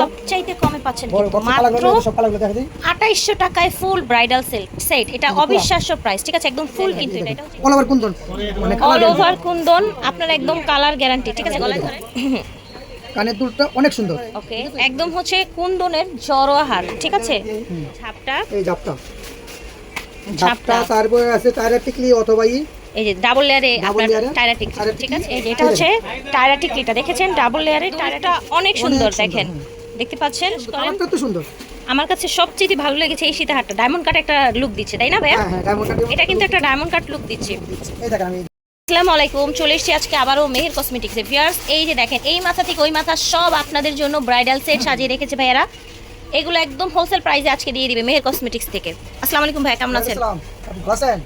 সবচাইতে কমে পাচ্ছেন বড় কিন্তু। বক্স মাত্র কালারগুলো সব কালারগুলো দেখা দিই। আঠাইশশো টাকায় ফুল ব্রাইডাল সেট সেট এটা অবিশ্বাস্য প্রাইস ঠিক আছে? একদম ফুল কিন্তু এটা এটা অল ওভার কুন্দন। মানে অল ওভার কুন্দন। আপনার একদম কালার গ্যারান্টি ঠিক আছে? গলায় ধরে। কানের দুলটা অনেক সুন্দর। ওকে একদম হচ্ছে কুন্দনের জড়োয়া হার ঠিক আছে? ঝাপটা। এই জাপটা ঝাপটা। তারপরে আছে টায়ার টিকলি অথবা এই যে ডাবল লেয়ারে আপনার layer এ টায়রা টিকলি টায়রা ঠিক আছে? এই যে এটা হচ্ছে টায়রা টিকলিটা দেখেছেন? ডাবল লেয়ারে টায়রাটা অনেক সুন্দর দেখেন। দেখতে পাচ্ছেন? তো সুন্দর। আমার কাছে সবচেয়ে ভালো লেগেছে এই সীতাহারটা ডায়মন্ড কাট একটা লুক দিচ্ছে তাই না ভাইয়া? হ্যাঁ হ্যাঁ এটা কিন্তু একটা ডায়মন্ড কাট লুক দিচ্ছে। আসসালামু আলাইকুম চলে এসেছি আজকে আবারও মেহের কসমেটিক্সে ভিউয়ার্স এই যে দেখেন এই মাথা থেকে ওই মাথা সব আপনাদের জন্য ব্রাইডাল সেট সাজিয়ে রেখেছে ভাইয়ারা। এগুলো একদম হোলসেল প্রাইসে আজকে দিয়ে দিবে মেহের কসমেটিক্স থেকে। আসসালামু আলাইকুম ভাইয়া কেমন আছেন?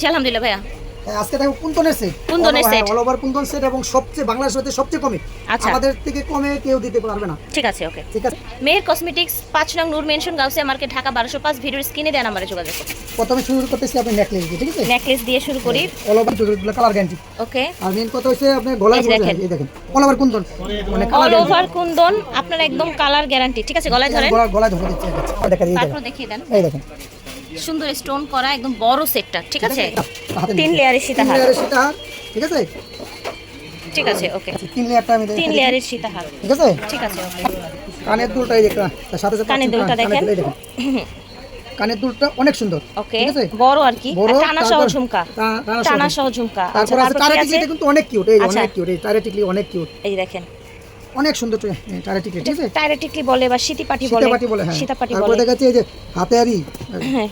জি আলহামদুলিল্লাহ ভাইয়া। আজকে দেখো কুন্দনের সেট কুন্দনের set। All over kundan set এবং সবচেয়ে বাংলাদেশ হতে সবচেয়ে কমে। আচ্ছা। আমাদের থেকে কমে কেউ দিতে পারবে না। ঠিক আছে ওকে ঠিক আছে। মেহের কসমেটিক্স পাঁচ নং নূর মেনশন গাউসিয়া মার্কেট ঢাকা বারোশো পাঁচ ভিডিওর স্ক্রিনে দেন আমার যোগাযোগ প্রথমে শুরু করতেছি আপনি নেকলেস দিয়ে ঠিক আছে? নেকলেস দিয়ে শুরু করি। অল ওভার দুটো কালার গ্যারান্টি ওকে আর মেন কথা হচ্ছে আপনি গলায় দেখেন। এই দেখেন অল ওভার কুন্দন মানে অল ওভার কুন্দন আপনার একদম কালার গ্যারান্টি ঠিক আছে? গলায় ধরেন। গলায় ধরে দিচ্ছে এই দেখেন। দেখেন এই দেখেন। সুন্দর স্টোন করা একদম বড় সেটটা ঠিক আছে? তিন লেয়ারের সীতাহার। লেয়ারের সীতাহার ঠিক আছে? ঠিক আছে ওকে। আচ্ছা, তিন লেয়ারটা আমি তিন। লেয়ারের সীতাহার। ঠিক আছে? ঠিক আছে ওকে। কানের দুলটা এই দেখুন তার সাথে সাথে কানের দুলটা দেখেন। কানের দুলটা অনেক সুন্দর ওকে ঠিক আছে? বড় আর কি। টানা সহ ঝুমকা। টানা সহ ঝুমকা। আচ্ছা তারপর আছে টারে কি কিন্তু অনেক কিউট এই আচ্ছা। অনেক কিউট এই টারে টিকলি অনেক কিউট এই দেখেন। অনেক সুন্দর টিকলি ঠিক আছে? টায়রা টিকলি বলে বা সীতিপাটি বলে সীতাপাটি বলে হ্যাঁ। সীতাপাটি তারপরে বলে। দেখাচ্ছি এই যে হাতে আরি হ্যাঁ।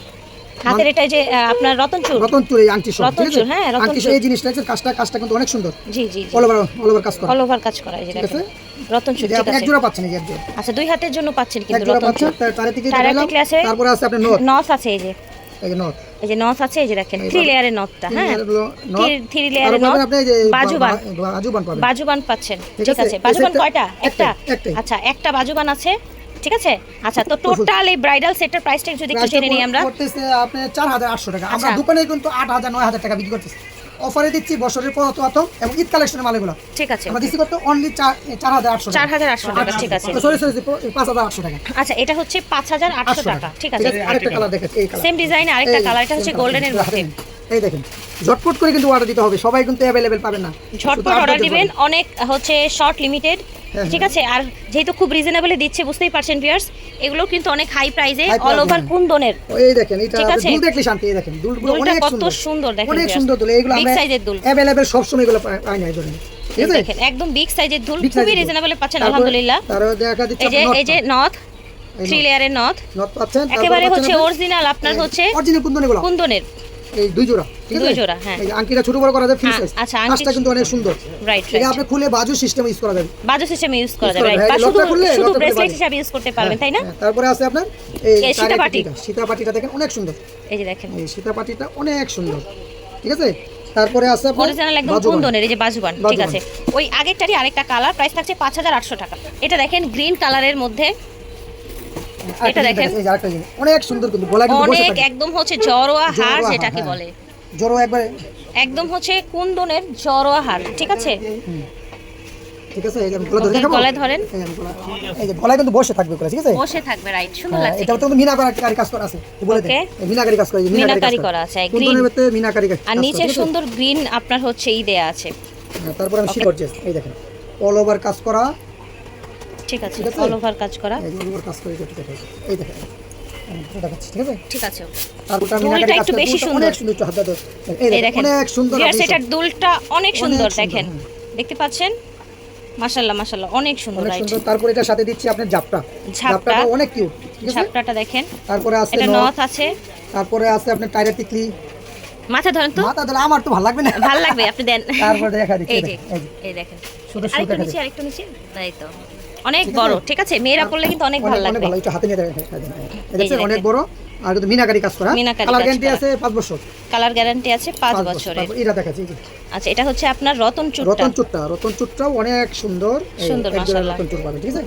হাতের এটা যে আপনার রতন চুর রতন চুর এই আংটি আছে? হ্যাঁ, রতন আংটি সহ চূড়। এই জিনিসটা আছে কাজটা কাজটা কিন্তু অনেক সুন্দর। জি জি অল ওভার অল ওভার কাজ করা। অল ওভার কাজ করা ঠিক আছে? রতন চুর এই যে ঠিক এক আছে। জোড়া পাচ্ছেন এই যে আচ্ছা দুই হাতের জন্য পাচ্ছেন এক কিন্তু জোড়া রতন পাচ্ছেন চুর তার- টায়রা আছে তারপরে আছে আপনার নথ নথ আছে এই যে। এই যে নথ এই যে নথ আছে এই যে দেখেন থ্রি লেয়ারের নথটা হ্যাঁ? থ্রি লেয়ারের নথ বাজুবান। বাজুবান পাচ্ছেন। ঠিক আছে, বাজুবান কয়টা? একটা। আচ্ছা একটা বাজুবান আছে ঠিক আছে? আচ্ছা তো টোটাল এই ব্রাইডাল সেটের প্রাইসটা যদি একটু জেনে নিই আমরা। করতেছে আপনি চার হাজার আটশো টাকা। আমরা আচ্ছা। দোকানে কিন্তু 8000 9000 টাকা বিক্রি করতেছি। অফারে দিচ্ছি বছরের প্রথম এবং ঈদ কালেকশনের মালগুলো। ঠিক আছে আমরা দিচ্ছি কত? অনলি চার হাজার আটশো চার হাজার আটশো টাকা ঠিক আছে। সরি সরি পাঁচ হাজার আটশো টাকা। আচ্ছা এটা হচ্ছে পাঁচ হাজার আটশো টাকা। ঠিক আছে। আরেকটা কালার দেখেন এই কালার সেম ডিজাইন আরেকটা কালার এটা হচ্ছে গোল্ডেনের মধ্যে। এই দেখেন। ঝটপট করে কিন্তু অর্ডার দিতে হবে। সবাই কিন্তু অ্যাভেলেবেল পাবেন না। ঝটপট অর্ডার দিবেন। অনেক হচ্ছে শর্ট লিমিটেড হ্যাঁ, ঠিক আছে? আর যেহেতু খুব রিজনেবলে দিচ্ছে বুঝতেই পারছেন ভিউয়ার্স এগুলো কিন্তু অনেক হাই প্রাইসে অল ওভার হ্যাঁ। কুন্দনের। এই দেখেন এটা? দুল দেখলে শান্তি এই দেখেন দুলগুলো অনেক কত সুন্দর। দেখেন অনেক সুন্দর দুল এগুলো আমরা এর দুল। অ্যাভেলেবেল সব সময় এগুলো পাই না এই জন্য ঠিক আছে? দেখেন একদম বিগ সাইজের দুল খুবই রিজনেবলে পাচ্ছেন আলহামদুলিল্লাহ। তারপর দেখা দিচ্ছে এই যে এই যে নথ থ্রি লেয়ারের নথ নথ পাচ্ছেন একেবারে হচ্ছে অরিজিনাল আপনার হচ্ছে অরিজিনাল কুন্দনের। এই দুই জোড়া ঠিক আছে? দুই জোড়া, হ্যাঁ। এই আংটিটা ছোট বড় করা যায় ফ্রি আ- সাইজ আচ্ছা, আংটি কাজটা কিন্তু অনেক সুন্দর। রাইট এটা আপনি খুলে বাজু সিস্টেম ইউজ করা যাবে। বাজু সিস্টেমে ইউজ করা যাবে? বা এই শুধু শুধু ব্রেসলেট। হিসাবে ইউজ করতে পারবেন তাই না? হ্যাঁ, তারপরে আছে আপনার এই সীতাপাটি। সীতাপাটিটা দেখেন অনেক সুন্দর। এই যে দেখেন। এই সীতাপাটিটা অনেক সুন্দর ঠিক আছে? তারপরে আছে আপনার অরিজিনাল একদম। কুন্দনের এই যে বাজুবান ঠিক আছে। ওই আগেরটারই আরেকটা কালার প্রাইস থাকছে পাঁচ হাজার আটশো টাকা। এটা দেখেন গ্রিন কালারের মধ্যে এটা দেখেন। এই আরেকটা জিনিস। অনেক সুন্দর কিন্তু গলা কিন্তু অনেক একদম হচ্ছে জড়োয়া হার যেটাকে হ্যাঁ। বলে। জোরো একবার। একদম হচ্ছে কুন্দনের জড়োয়া হার ঠিক আছে? ঠিক আছে এই যে গলা ধরে Okay, দেখাবো? গলায় ধরেন। এই যে গলা- এই যে গলায় কিন্তু বসে থাকবে করে ঠিক আছে? বসে থাকবে রাইট সুন্দর লাগছে। এটা তো মিনাকারি কাজ করা আছে বলে দেন মিনাকারি কাজ করা এই মিনাকারি করা। আছে, এই কুন্দনের green। ভিতরে মিনাকারি কাজ আর নিচে সুন্দর গ্রিন আপনার হচ্ছে ই দেয়া আছে। হ্যাঁ, তারপর আমি শিকড় চেস এই দেখেন। অল ওভার কাজ করা ঠিক আছে অল ওভার কাজ করা। all over কাজ করে দেখাই এই দেখেন ঠিক আছে? ঠিক আছে একটু বেশি সুন্দর। সুন্দর একটু হাত দাও এই এই দেখেন দেখেন অনেক সুন্দর Viewers, এটার দুলটা অনেক সুন্দর সুন্দর, দেখেন। দেখতে পাচ্ছেন? মাশাল্লাহ মাশাল্লাহ অনেক সুন্দর অনেক সুন্দর। তারপর এটার সাথে দিচ্ছি আপনার জাপটা ঝাপটা। অনেক কিউট ঠিক দেখেন। তারপরে আছে এটা নথ আছে। তারপরে আছে আপনার টাইরা টিকলি। মাথা ধরেন তো। মাথা আমার তো ভালো লাগবে না। ভালো লাগবে আপনি দেন। তারপর দেখা দিচ্ছি এই এই দেখেন, এই যে। এই দেখেন। শুধু শুধু আরেকটু নিচে আরেকটু নিচে। তাই তো। অনেক বড় ঠিক আছে? মেয়েরা পড়লে কিন্তু অনেক ভালো লাগবে। ভালো একটু হাতে নিয়ে দেখেন দেখেন, এই দেখছেন দেখেন। অনেক বড় আর কিন্তু মিনাকারি কাজ করা। কালার গ্যারান্টি আছে 5 বছর। কালার গ্যারান্টি আছে 5 বছরের। এটা দেখাচ্ছি আচ্ছা এটা হচ্ছে আপনার রতন চুটটা। রতন চুটটা রতন চুটটাও অনেক সুন্দর। সুন্দর, মাশাআল্লাহ। রতন চুট পাবেন ঠিক আছে?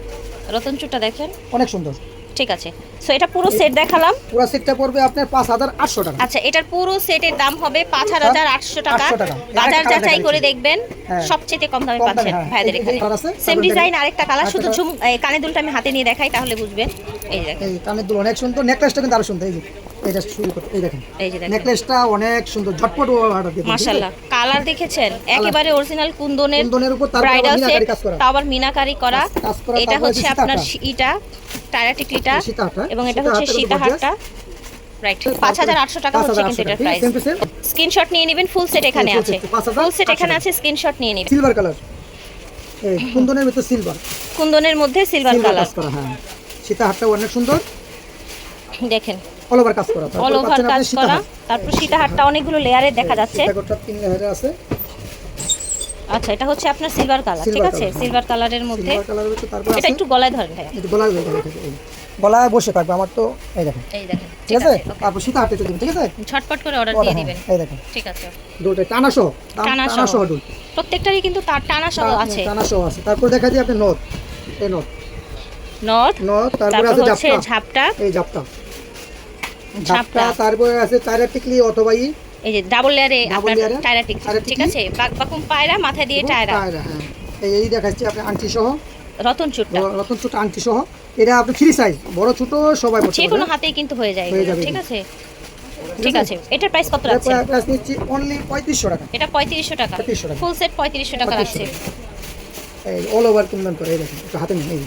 রতন চুটটা দেখেন। অনেক সুন্দর। ঠিক আছে। সো এটা পুরো সেট দেখালাম। পুরো সেটটা পড়বে আপনার পাঁচ হাজার আটশো টাকা। আচ্ছা এটার পুরো সেটের দাম হবে পাঁচ হাজার আটশো টাকা। বাজার যাচাই করে দেখবেন। হ্যাঁ। সবচেয়ে কম দামে পাচ্ছেন হ্যাঁ। ভাইদের এখানে। Same design. আরেকটা কালার শুধু ঝুম কানে দুলটা আমি হাতে নিয়ে দেখাই তাহলে বুঝবেন। এই দেখেন এই কানে দুল অনেক সুন্দর নেকলেসটা কিন্তু আরও সুন্দর এই যে। এটা শুরু করতে এই দেখেন। এই যে দেখেন। নেকলেসটা অনেক সুন্দর ঝটপট অর্ডার আছে? মাশাআল্লাহ। কালার দেখেছেন? একেবারে অরিজিনাল কুন্দনের কুন্দনের উপর সেট মিনাকারি কাজ করা। তাও আবার মিনাকারি করা। এটা হচ্ছে আপনার সীতাহারটা। ইটা টায়ারা টিকলিটা সীতাহারটা, এবং এটা হচ্ছে সীতাহারটা রাইট টাকা হচ্ছে কিন্তু এটার প্রাইস স্ক্রিনশট নিয়ে নেবেন ফুল সেট এখানে আছে। ফুল সেট এখানে আছে স্ক্রিনশট নিয়ে নেবেন। সিলভার কালার কুন্দনের ভিতর সিলভার কুন্দনের মধ্যে সিলভার সিলভার কালার হ্যাঁ। সীতাহারটা অনেক সুন্দর। দেখেন অল ওভার কাজ করা অল ওভার কাজ করা। তারপর সীতাহারটা অনেকগুলো লেয়ারে দেখা যাচ্ছে। সীতাহারটা তিন লেয়ারে আছে। আচ্ছা এটা হচ্ছে আপনার সিলভার কালার ঠিক আছে? সিলভার কালারের মধ্যে সিলভার কালারের তারপর এটা একটু গলায় ধরেন যে গলায় ধরে গলায় বসে থাকবে আমার তো এই দেখেন। এই দেখেন ঠিক আছে? তারপর সীতাহারটা একটু দিবেন ঠিক আছে? ঝটপট করে অর্ডার দিয়ে হ্যাঁ, দিবেন। এই দেখেন। ঠিক আছে দুটো টানা সহ টানা সহ। দুল প্রত্যেকটারই কিন্তু তার টানা সহ আছে। টানা সহ আছে। তারপর দেখা যায় আপনি নথ এই নথ। নট নথ তারপর আছে ঝাপটা। এই ঝাপটা। ঝাপটা। তারপরে আছে চাইরা টিকলি অথবা ই এই যে ডাবল লেয়ারে আপনার টায়রা টিক ঠিক আছে? বাক বাকুম পায়রা মাথায় দিয়ে টায়রা। টায়রা, হ্যাঁ। এই এই দেখাচ্ছি আপনি আংটি সহ রতন চুটটা। রতন ছোট আংটি সহ এটা আপনি ফ্রি সাইজ বড় ছোট সবাই পড়তে যে কোনো হাতেই কিন্তু হয়ে যায় ঠিক আছে? ঠিক আছে? এটার প্রাইস কত এরপর প্রাইস নিচ্ছি অনলি পঁয়ত্রিশশো টাকা। এটা পঁয়ত্রিশশো টাকা। 3500 টাকা। ফুল সেট পঁয়ত্রিশশো টাকা 3500 রাখছে। এই অল ওভার কুন্দন করে এই দেখেন হাতে এই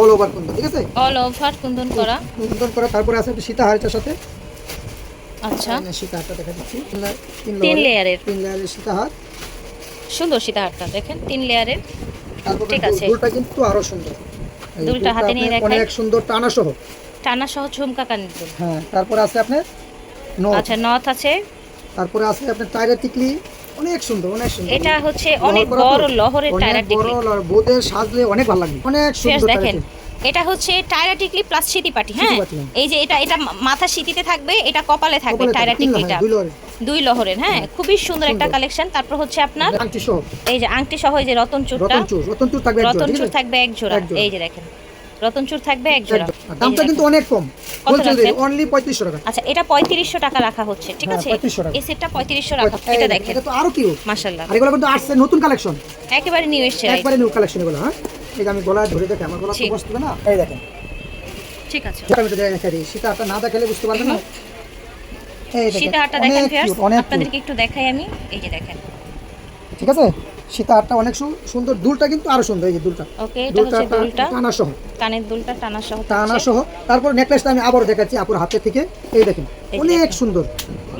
অল ওভার কুন্দন ঠিক আছে? অল ওভার কুন্দন করা। কুন্দন করা তারপরে আছে একটু সীতাহারটার সাথে। আচ্ছা। সীতাহারটা দেখা দিচ্ছি। তিন লেয়ারের তিন লেয়ারের সীতাহার সুন্দর সীতাহারটা দেখেন তিন লেয়ারের ঠিক আছে। দুলটা কিন্তু আরও সুন্দর। দুলটা হাতে নিয়ে দেখাই। অনেক সুন্দর টানা সহ টানা সহ ঝুমকা কানের দুল। হ্যাঁ তারপরে আছে আপনার নথ। আচ্ছা নথ আছে। তারপরে আছে আপনার টায়ারের টিকলি। অনেক সুন্দর অনেক সুন্দর। এটা হচ্ছে অনেক বড় লহরের অনেক টিকলি লহর, সাজলে অনেক ভালো লাগবে অনেক সুন্দর দেখেন এটা হচ্ছে টায়রা টিকলি প্লাস সিটি পাটি হ্যাঁ হ্যাঁ। এই যে এটা এটা মাথা সিটিতে থাকবে এটা কপালে থাকবে টায়রা টিকলিটা দুই লহরের। হ্যাঁ? খুবই সুন্দর একটা কালেকশন। তারপর হচ্ছে আপনার এই যে আংটি সহ এই যে রতন চূড়টা রতন চুর থাকবে এক জোড়া। এই যে দেখেন। রতন চূড় থাকবে এক জোড়া। দামটা কিন্তু অনেক কম। অনলি পঁয়ত্রিশশো টাকা। আচ্ছা এটা পঁয়ত্রিশশো টাকা রাখা হচ্ছে ঠিক হ্যাঁ, আছে? 3500 এই সেটটা পঁয়ত্রিশশো রাখা এটা দেখেন এটা তো আরও কি মাশাল্লাহ আর এগুলো কিন্তু আসছে নতুন কালেকশন একেবারে নিউ এসছে? একবারে নিউ কালেকশন এগুলো হ্যাঁ? এই যে আমি গলায় ধরে দেখে আমার গলা তো ঠিক। বসতে না? এই দেখেন। ঠিক আছে। আমি তো দেখে দিই। সেটা আপনার না দেখালে বুঝতে পারবেন না? এই দেখেন দেখেন ভিউয়ার্স cute, অনেক cute। আপনাদেরকে একটু দেখাই আমি। এই যে দেখেন। ঠিক আছে? সীতাহারটা অনেক সুন্দর। দুলটা কিন্তু আরও সুন্দর এই যে দুলটা। ওকে এটা হচ্ছে দুলটা। টানা সহ কানের দুলটা টানা সহ টানা সহ তারপর নেকলেসটা আমি আবার দেখাচ্ছি আপুর হাতে থেকে। এই দেখেন অনেক সুন্দর।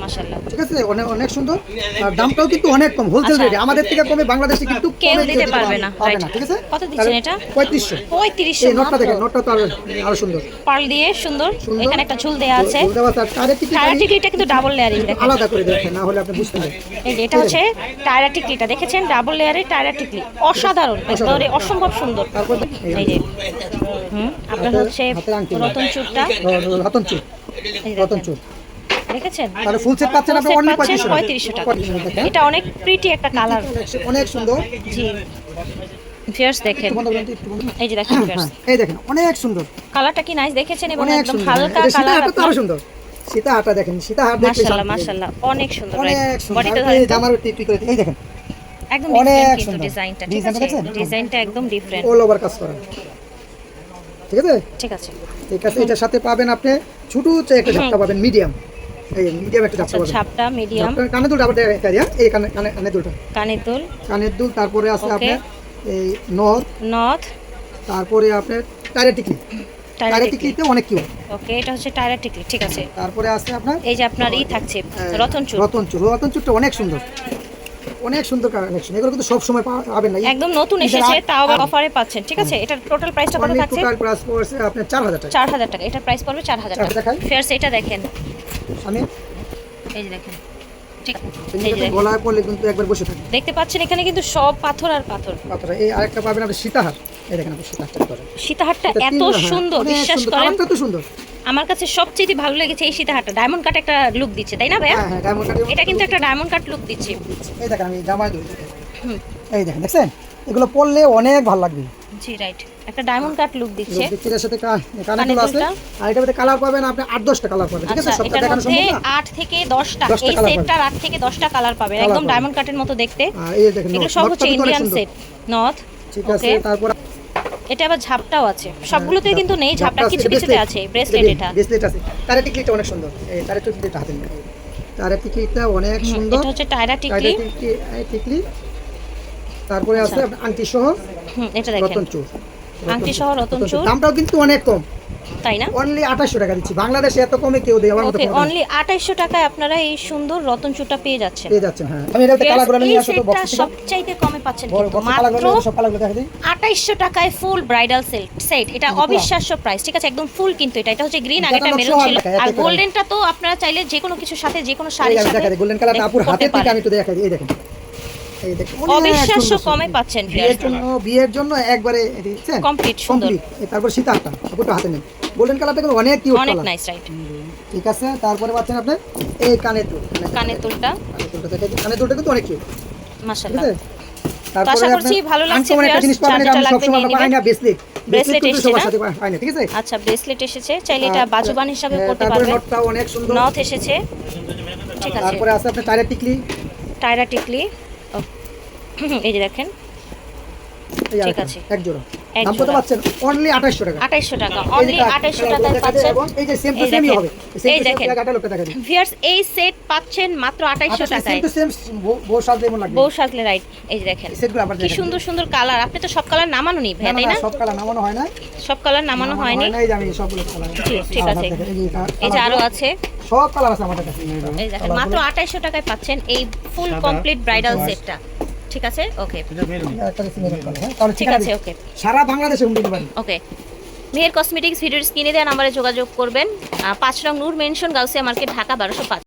মাশাল্লাহ ঠিক আছে অনেক অনেক সুন্দর। আর দামটাও কিন্তু অনেক কম হোলসেল আচ্ছা। রেটে আমাদের থেকে কমে বাংলাদেশে কিন্তু কেউ দিতে পারবে না, না ঠিক আছে? কত দিচ্ছেন এটা? পঁয়ত্রিশশো। পঁয়ত্রিশশো এই নোটটা দেখেন নোটটা তো আরও সুন্দর। পার্ল দিয়ে সুন্দর। এখানে একটা ঝুল দেওয়া আছে। ঝুল দেওয়া আছে, টিকিট টায়ারা কিন্তু ডাবল লেয়ারিং দেখেন। আলাদা করে দেখেন না হলে আপনি বুঝতে পারবেন। এই এটা হচ্ছে টায়ারা টিকলিটা দেখেছেন? ডাবল লেয়ারের টায়ারা টিকলি অসাধারণ। একেবারে অসম্ভব সুন্দর। এই যে। হুম আপনার হচ্ছে রতন চূড়টা রতন চুর। রতন চুর। দেখেছেন? তাহলে ফুল সেট পাচ্ছেন আপনি অনলি পাচ্ছেন পঁয়ত্রিশশো পঁয়ত্রিশশো টাকা। এটা অনেক প্রিটি একটা কালার অনেক সুন্দর। জি। ফিয়ার্স দেখেন। একটু বন্ধ করুন তো, একটু বন্ধ করুন। এই যে দেখেন ফিয়ার্স হ্যাঁ, এই দেখেন অনেক সুন্দর। কালারটা কি নাইস দেখেছেন এবং একদম হালকা কালার হাটটা তো সুন্দর। সীতা হাটটা দেখেন সীতা হাট দেখলে মাশাআল্লাহ মাশাআল্লাহ অনেক সুন্দর অনেক সুন্দর। বডিতে আর ধরেন এই জামার টিপি করে এই দেখেন। একদম ডিফারেন্ট কিন্তু ডিজাইনটা ঠিক আছে? ডিজাইনটা একদম ডিফারেন্ট অল ওভার কাজ করা ঠিক আছে? ঠিক আছে। ঠিক আছে এটার সাথে পাবেন আপনি ছোট একটা ঝাপটা পাবেন মিডিয়াম এই মিডিয়াম একটা আচ্ছা ছাপটা মিডিয়াম কানের দুলটা আবার দেখা দিয়া এই কানে কানে কানের দুলটা। কানের দুল। কানের দুল তারপরে আছে আপনার এই নথ। নথ। তারপরে আপনার টায়ারের টিকলি। টায়ারা টিকলিতে অনেক কিউ ওকে এটা হচ্ছে টায়ারা টিকলি ঠিক আছে। তারপরে আছে আপনার এই যে আপনার ই থাকছে রতন চুর রতন চুর রতন চুরটা অনেক সুন্দর। অনেক সুন্দর কালেকশন এগুলো কিন্তু সব সময় পাবেন না। একদম নতুন এসেছে তাও আবার অফারে পাচ্ছেন ঠিক আছে? এটার টোটাল প্রাইসটা কত থাকছে? টোটাল প্রাইস পড়ছে আপনার চার হাজার টাকা। চার হাজার টাকা। এটার প্রাইস পড়বে চার হাজার চার টাকা। দেখাই। ফেয়ার্স এটা দেখেন। আমি? এই যে দেখেন। ঠিক। এই যে এটাতে দেখেন। গলায় পড়লে কিন্তু একবার বসে থাকি দেখতে পাচ্ছেন এখানে কিন্তু সব পাথর আর পাথর। পাথরে। এই আরেকটা পাবেন আপনি সীতাহার। এই দেখেন আপনি সীতাহারটা সীতাহারটা এত সুন্দর বিশ্বাস সুন্দর, করেন? কালারটা তো সুন্দর। আমার কাছে সবচেয়ে ভালো লেগেছে এই সীতাহারটা। ডায়মন্ড কাট একটা লুক দিচ্ছে তাই না ভাইয়া? হ্যাঁ হ্যাঁ এটা কিন্তু একটা ডায়মন্ড কাট লুক দিচ্ছে। এই দেখেন আমি জামাই এই দেখেন দেখছেন? এগুলো পরলে অনেক ভালো লাগবে। জি রাইট একটা ডায়মন্ড কাট লুক দিচ্ছে। এটার সাথে কা- কানের আছে। আর এটার মধ্যে কালার পাবেন আপনি আট দশটা কালার পাবেন ঠিক আছে? আচ্ছা সবটা দেখানো সম্ভব না? আট থেকে 10টা এই সেটটার আট থেকে দশটা কালার পাবেন। একদম ডায়মন্ড কাটের মতো দেখতে। আর এই দেখেন এগুলো সব হচ্ছে ইন্ডিয়ান সেট নথ ঠিক আছে তারপর এটা আবার ঝাপটাও আছে। সবগুলোতে কিন্তু নেই ঝাপটা কিছু কিছুতে আছে ব্রেসলেট এটা। ব্রেসলেট আছে। তারে টিকলিটা অনেক সুন্দর। এই তারে টিকলিটা হাতে নিন। তারে টিকলিটা অনেক সুন্দর। এটা হচ্ছে টায়রা টিকলি টিকলি তারপরে আছে আচ্ছা। আংটি সহ এটা দেখেন। চুর। আংটি সহ রতন চুর। দামটাও কিন্তু অনেক কম। তাই না? অনলি আঠাশশো টাকা দিচ্ছি। বাংলাদেশে এত কমে কেউ দেয় আমার মতো ওকে অনলি আঠাইশশো টাকায় আপনারা এই সুন্দর রতন চুরটা পেয়ে যাচ্ছেন। পেয়ে যাচ্ছেন হ্যাঁ। আমি এটা কালারগুলো এই নিয়ে আসো তো সেটটা বক্স থেকে। সবচাইতে কমে পাচ্ছেন কিন্তু। মাত্র কালারগুলো সব কালারগুলো দেখা দিই। আঠাইশশো টাকায় ফুল ব্রাইডাল সেট সেট এটা অবিশ্বাস্য প্রাইস ঠিক আছে? একদম ফুল কিন্তু এটা। এটা হচ্ছে গ্রিন এটা আগেটা তো মেরুন ছিল আর গোল্ডেনটা তো আপনারা চাইলে যে কোনো কিছুর সাথে যে কোনো শাড়ির সাথে গোল্ডেন কালারটা আপুর হাতের থেকে আমি একটু দেখা দিই এই দেখেন। অবিশ্বাস্য কমে পাচ্ছেন বিয়ের জন্য বিয়ের জন্য একবারে দেখছেন Complete, সুন্দর। তারপর সীতারটা আপুরটা হাতে নেন। গোল্ডেন কালারটা কিন্তু অনেক কিউট অনেক নাইস রাইট ঠিক আছে তারপরে পাচ্ছেন আপনি এই কানের দুল। কানের দুলটা। কানের দুলটা। দেখে দিই। কানের দুলটা কিন্তু অনেক কিউট মাশাআল্লাহ। আশা করছি ভালো লাগছে একটা জিনিস পাবেন আমি সবসময় পাই না ব্রেসলেট ব্রেসলেট Bracelet কিন্তু এসছে সবার না? সাথে পাই না ঠিক আছে? আচ্ছা ব্রেসলেট এসেছে। চাইলে এটা আর- বাজুবান হিসাবে হ্যাঁ, করতে পারবেন। নটটাও অনেক সুন্দর। নথ এসেছে। ঠিক আছে। তারপরে আছে আপনার টিকলি। টায়রা টিকলি। ও, এই যে দেখেন। ঠিক আছে। এক জোড়া। দাম কত পাচ্ছেন? অনলি 2800 টাকা। আঠাইশশো টাকা। অনলি কালার- আঠাইশশো কালারগুলো টাকায় পাচ্ছেন। এবং এই যে সেম টু সেমই হবে। এই দেখেন। টাকাটা লোকটা দেখা দিই ভিউয়ার্স এই সেট পাচ্ছেন মাত্র সেম টাকায়। টু সেম বউ সাজলে এমন লাগবে। বউ সাজলে রাইট এই যে দেখেন। এই সেটগুলো আবার কি সুন্দর সুন্দর কালার আপনি তো সব কালার নামানো নি তাই সব কালার নামানো হয় না সব কালার নামানো হয় না, এই যে আমি সবগুলো কালার ঠিক আছে। এই যে আরও আছে। সব কালার আছে আমাদের কাছে। এই দেখেন মাত্র আঠাইশশো টাকায় পাচ্ছেন এই ফুল কমপ্লিট ব্রাইডাল সেটটা ঠিক আছে? ওকে হ্যাঁ? ঠিক আছে। ওকে সারা বাংলাদেশে home delivery okay Meher Cosmetics ভিডিওর স্ক্রিনে দেওয়া নাম্বারে যোগাযোগ করবেন। আহ, পাঁচ রং নূর মেনশন গাউসিয়া মার্কেট ঢাকা বারোশো পাঁচ।